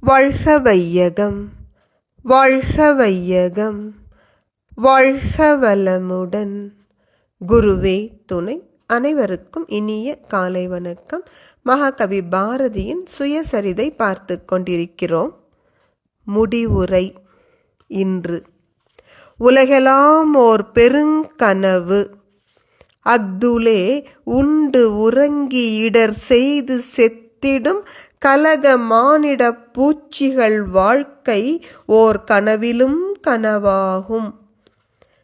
வாழ்க வையகம் வாழ்க வையகம் வாழ்க வளமுடன் குருவே துணை அனைவருக்கும் இனிய காலை வணக்கம். மகாகவி பாரதியின் சுயசரிதை பார்த்து கொண்டிருக்கிறோம். முடிவுரை இன்று. உலகெல்லாம் ஓர் பெருங்கனவு. அக்துலே உண்டு உறங்கி இடர் செய்து செத்திடும் கலக மானிட பூச்சிகள் வாழ்க்கை ஓர் கனவிலும் கனவாகும்.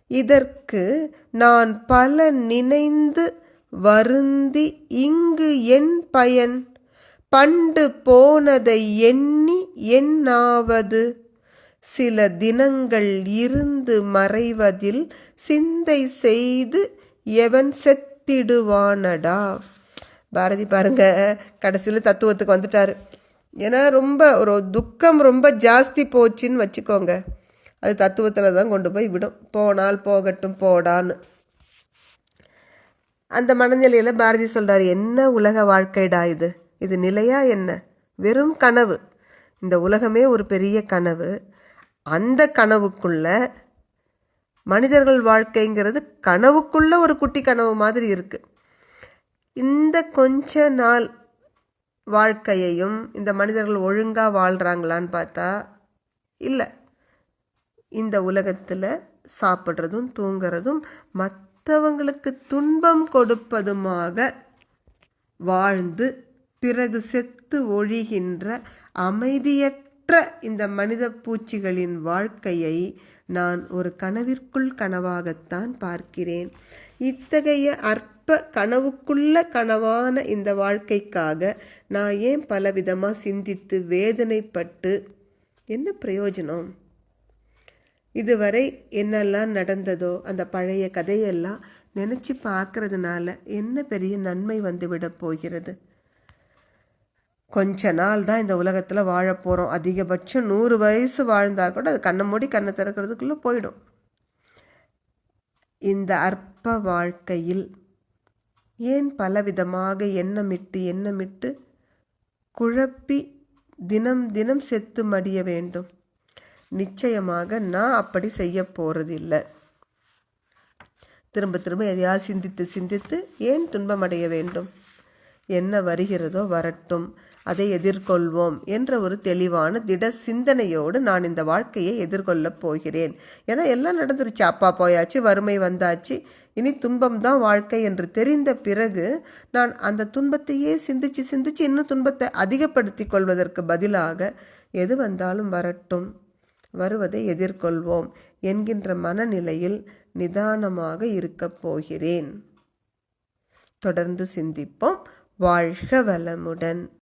இதற்கு நான் பல நினைந்து வருந்தி இங்கு என் பயன். பண்டு போனதை எண்ணி என்னாவது சில தினங்கள் இருந்து மறைவதில் சிந்தை செய்து எவன் செத்திடுவானடா? பாரதி பாருங்க கடைசியில் தத்துவத்துக்கு வந்துட்டார். ஏன்னா ரொம்ப ஒரு துக்கம் ரொம்ப ஜாஸ்தி போச்சுன்னு வச்சுக்கோங்க. அது தத்துவத்தில் தான் கொண்டு போய் விடும். போனால் போகட்டும் போடான்னு. அந்த மனநிலையில் பாரதி சொல்கிறார் என்ன உலக வாழ்க்கைடா இது? இது நிலையா என்ன? வெறும் கனவு. இந்த உலகமே ஒரு பெரிய கனவு. அந்த கனவுக்குள்ள மனிதர்கள் வாழ்க்கைங்கிறது கனவுக்குள்ள ஒரு குட்டி கனவு மாதிரி இருக்குது இந்த கொஞ்ச நாள் வாழ்க்கையையும் இந்த மனிதர்கள் ஒழுங்காக வாழ்கிறாங்களான்னு பார்த்தா இல்லை. இந்த உலகத்தில் சாப்பிட்றதும் தூங்குறதும் மற்றவங்களுக்கு துன்பம் கொடுப்பதுமாக வாழ்ந்து பிறகு செத்து ஒழிகின்ற அமைதியற்ற இந்த மனித பூச்சிகளின் வாழ்க்கையை நான் ஒரு கனவிற்குள் கனவாகத்தான் பார்க்கிறேன். இத்தகைய அற்ப கனவுக்குள்ள கனவான இந்த வாழ்க்கைக்காக நான் ஏன் பலவிதமாக சிந்தித்து வேதனைப்பட்டு என்ன பிரயோஜனம்? இதுவரை என்னெல்லாம் நடந்ததோ அந்த பழைய கதையெல்லாம் நினச்சி பார்க்கறதுனால என்ன பெரிய நன்மை வந்து விட போகிறது? கொஞ்ச நாள் தான் இந்த உலகத்தில் வாழ போகிறோம் அதிகபட்சம் நூறு வயசு வாழ்ந்தால் கூட அது கண்ணை மூடி கண்ணை திறக்கிறதுக்குள்ளே போயிடும். இந்த அற்ப வாழ்க்கையில் ஏன் பலவிதமாக எண்ணமிட்டு எண்ணமிட்டு குழப்பி தினம் தினம் செத்து மடிய வேண்டும்? நிச்சயமாக நான் அப்படி செய்ய போகிறதில்லை திரும்ப திரும்ப எதையாவது சிந்தித்து சிந்தித்து ஏன் துன்பமடைய வேண்டும்? என்ன வருகிறதோ வரட்டும் அதை எதிர்கொள்வோம் என்ற ஒரு தெளிவான திட சிந்தனையோடு நான் இந்த வாழ்க்கையை எதிர்கொள்ளப் போகிறேன். ஏன்னா எல்லாம் நடந்துருச்சு. அப்பா போயாச்சு வறுமை வந்தாச்சு. இனி துன்பம் தான் வாழ்க்கை என்று தெரிந்த பிறகு நான் அந்த துன்பத்தையே சிந்திச்சு சிந்திச்சு இன்னும் துன்பத்தை அதிகப்படுத்தி கொள்வதற்கு பதிலாக எது வந்தாலும் வரட்டும் வருவதை எதிர்கொள்வோம் என்கின்ற மனநிலையில் நிதானமாக இருக்கப் போகிறேன். தொடர்ந்து சிந்திப்போம். வாழ்க வளமுடன்.